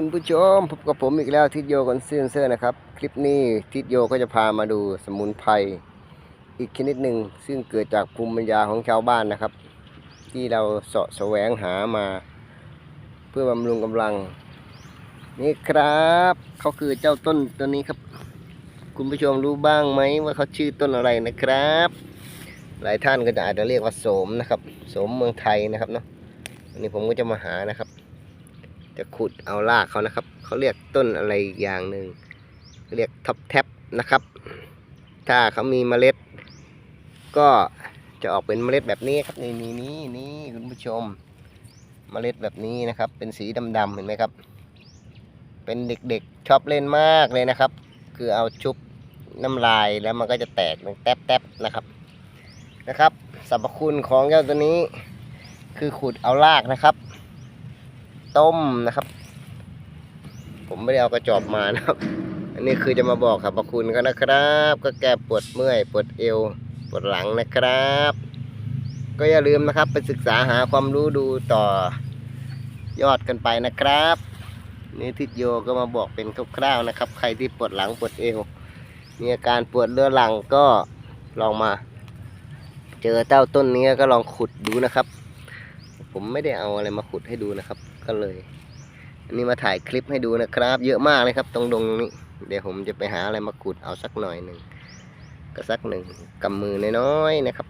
คุณผู้ชมพบกับผมอีกแล้วทิศโยกันเซนเซอร์นะครับ คลิปนี้ทิศโยก็จะพามาดูสมุนไพรอีกชนิดหนึ่งซึ่งเกิดจากภูมิปัญญาของชาวบ้านนะครับ ที่เราเสาะแสวงหามา เพื่อบำรุงกำลัง นี่ครับเขาคือเจ้าต้นตัวนี้ครับ คุณผู้ชมรู้บ้างไหมว่าเขาชื่อต้นอะไรนะครับ หลายท่านก็จะอาจจะเรียกว่าโสมนะครับโสมเมืองไทยนะครับเนาะอันนี้ผมก็จะมาหานะครับ จะขุดเอารากเขานะครับ เขาเรียกต้นอะไรอย่างหนึ่งเรียกท็อปแท็บนะครับ ถ้าเขามีเมล็ด ก็จะออกเป็นเมล็ดแบบนี้ครับนี่นี่นี่นี่คุณผู้ชม เมล็ดแบบนี้นะครับ เป็นสีดำๆเห็นไหมครับ เป็นเด็กๆชอบเล่นมากเลยนะครับ คือเอาชุบน้ำลายแล้วมันก็จะแตกเป็นแต๊บๆนะครับนะครับสรรพคุณของเจ้าตัวนี้ คือขุดเอารากนะครับ ต้มนะครับ ผมไม่ได้เอากระจอบมานะครับ อันนี้คือจะมาบอกสรรพคุณก็นะครับ ก็แก้ปวดเมื่อยปวดเอวปวดหลังนะครับ ก็อย่าลืมนะครับไปศึกษาหาความรู้ดูต่อยอดกันไปนะครับนี่ทิศโยก็มาบอกเป็นคร่าวๆนะครับ ใครที่ปวดหลังปวดเอวมีอาการปวดเรื้อรังก็ลองมา เจอเต้าต้นนี้ก็ลองขุดดูนะครับ ผมไม่ได้เอาอะไรมาขุดให้ดูนะครับ ก็เลย อันนี้มาถ่ายคลิปให้ดูนะครับ เยอะมากเลยครับ ตรงดงนี้ เดี๋ยวผมจะไปหาอะไรมาขุดเอาสักหน่อยหนึ่งก็สักหนึ่งกำมือน้อยๆนะครับ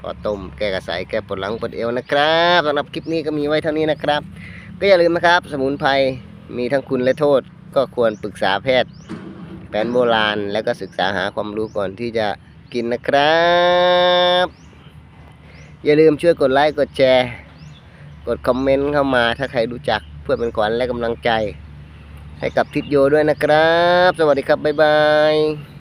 พอต้มแก้กระสายแก้ปวดหลังปวดเอวนะครับสำหรับคลิปนี้ก็มีไว้เท่านี้นะครับ ก็อย่าลืมนะครับ สมุนไพรมีทั้งคุณและโทษ ก็ควรปรึกษาแพทย์แผนโบราณ แล้วก็ศึกษาหาความรู้ก่อนที่จะกินนะครับ อย่าลืมช่วยกดไลค์กดแชร์ กดคอมเมนต์เข้ามาถ้าใครรู้จักเพื่อเป็นขวัญและกำลังใจ ให้กับทิศโยด้วยนะครับ สวัสดีครับ บ๊ายบาย